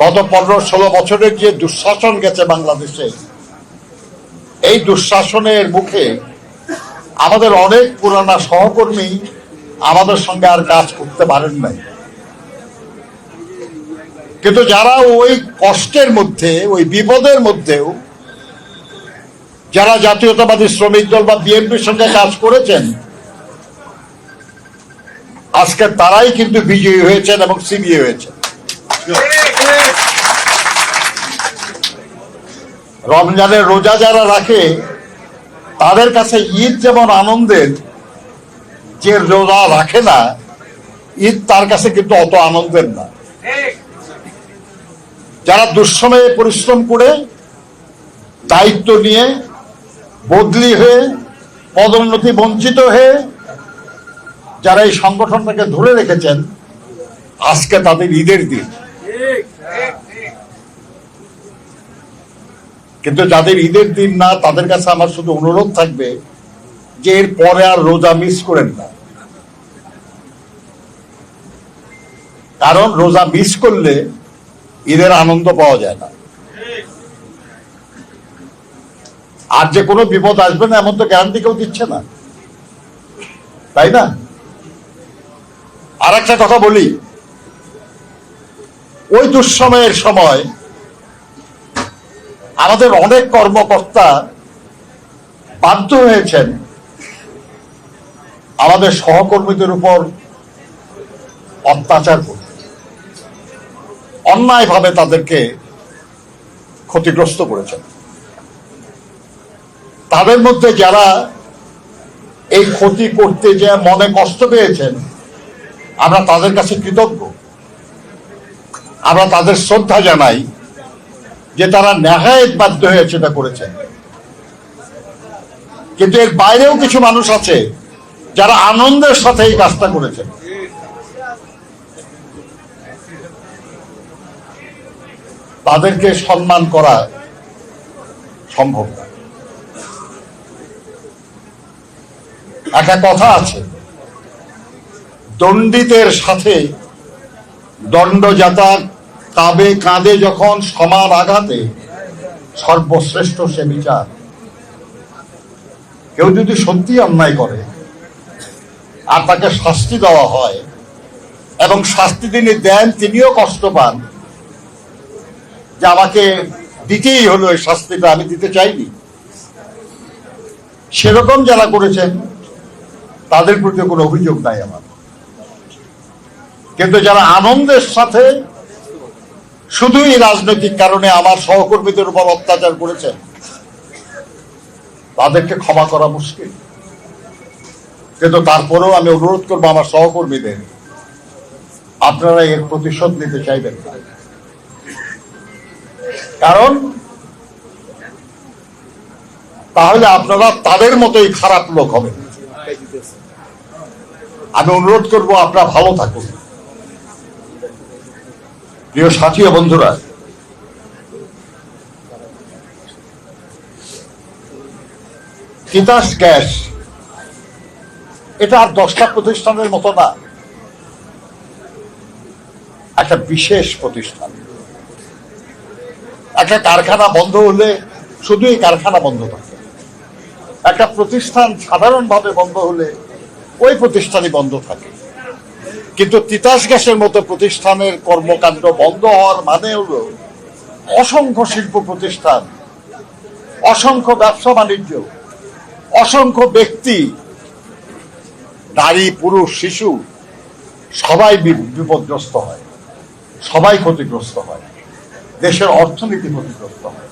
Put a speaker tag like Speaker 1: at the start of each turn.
Speaker 1: গত পনেরো ষোলো বছরের যে দুঃশাসন গেছে বাংলাদেশে, এই দুঃশাসনের মুখে আমাদের অনেক পুরানা সহকর্মী আমাদের সঙ্গে আর কাজ করতে পারেন নাই। কিন্তু যারা ওই কষ্টের মধ্যে, ওই বিপদের মধ্যেও, যারা জাতীয়তাবাদী শ্রমিক দল বা বিএনপির সঙ্গে কাজ করেছেন, আজকে তারাই কিন্তু বিজয়ী হয়েছেন এবং সিবিএ হয়েছেন। রমজানের রোজা যারা রাখে, তাদের কাছে ঈদ যেমন আনন্দের, যে রোজা রাখে না, ঈদ তার কাছে কিন্তু অত আনন্দের না। যারা দুঃসময়ে পরিশ্রম করে, দায়িত্ব নিয়ে, বদলি হয়ে, পদোন্নতি বঞ্চিত হয়ে, যারা এই সংগঠনটাকে ধরে রেখেছেন, আজকে তাদের ঈদের দিন। কিন্তু যাদের ঈদের দিন না, তাদের কাছে আমার শুধু অনুরোধ থাকবে যে এর পরে আর রোজা মিস করেন না। কারণ রোজা মিস করলে ঈদের আনন্দ পাওয়া যায় না। আর যে কোনো বিপদ আসবে না, এমন তো গ্যারান্টি কেউ দিচ্ছে না। তাই না? আর একটা কথা বলি। ওই দুঃসময়ের সময় আমাদের অনেক কর্মকর্তা বাধ্য হয়েছেন আমাদের সহকর্মীদের উপর অত্যাচার করতে। অন্যায়ভাবে তাদেরকে ক্ষতিগ্রস্ত করেছেন। তাদের মধ্যে যারা এই ক্ষতি করতে যে মনে কষ্ট পেয়েছেন, আমরা তাদের কাছে কৃতজ্ঞ। আমরা তাদের শ্রদ্ধা জানাই। যে তারা নেহায়ত বাধ্য হয়ে সেটা করেছেন কিন্তু এর বাইরেও কিছু মানুষ আছে যারা আনন্দের সাথে এই কাজটা করেছেন তাদেরকে সম্মান করা সম্ভব না। একটা কথা আছে, দণ্ডিতের সাথে দণ্ডজাতা কাবে কাঁদে যখন সমান আঘাতে সর্বশ্রেষ্ঠ সে বিচার। কেউ যদি সত্যি অন্যায় করে, আর তাকে শাস্তি দেওয়া হয়, এবং শাস্তি তিনি দেন, তিনিও কষ্ট পান, যে আমাকে দিতেই হলো এই শাস্তিটা, আমি দিতে চাইনি। সেরকম যারা করেছেন, তাদের প্রতি কোনো অভিযোগ নাই আমার। কিন্তু যারা আনন্দের সাথে শুধুই রাজনৈতিক কারণে আমার সহকর্মীদের উপর অত্যাচার করেছেন তাদেরকে ক্ষমা করা মুশকিল। কিন্তু তারপরেও আমি অনুরোধ করব আমার সহকর্মীদের, আপনারা এর প্রতিশোধ নিতে চাইবেন কারণ, তাহলে আপনারা তাদের মতোই খারাপ লোক হবেন। আমি অনুরোধ করব, আপনারা ভালো থাকুন। প্রিয় সাথী বন্ধুরা, তিতাস গ্যাস, এটা আর দশটা প্রতিষ্ঠানের মতো না, একটা বিশেষ প্রতিষ্ঠান। একটা কারখানা বন্ধ হলে শুধু এই কারখানা বন্ধ থাকে। একটা প্রতিষ্ঠান সাধারণভাবে বন্ধ হলে ওই প্রতিষ্ঠানই বন্ধ থাকে। কিন্তু তিতাস গ্যাসের মতো প্রতিষ্ঠানের কর্মকাণ্ড বন্ধ হওয়ার মানে হলো অসংখ্য শিল্প প্রতিষ্ঠান, অসংখ্য ব্যবসা বাণিজ্য, অসংখ্য ব্যক্তি, নারী, পুরুষ, শিশু, সবাই বিপদগ্রস্ত হয়, সবাই ক্ষতিগ্রস্ত হয়, দেশের অর্থনীতি ক্ষতিগ্রস্ত হয়।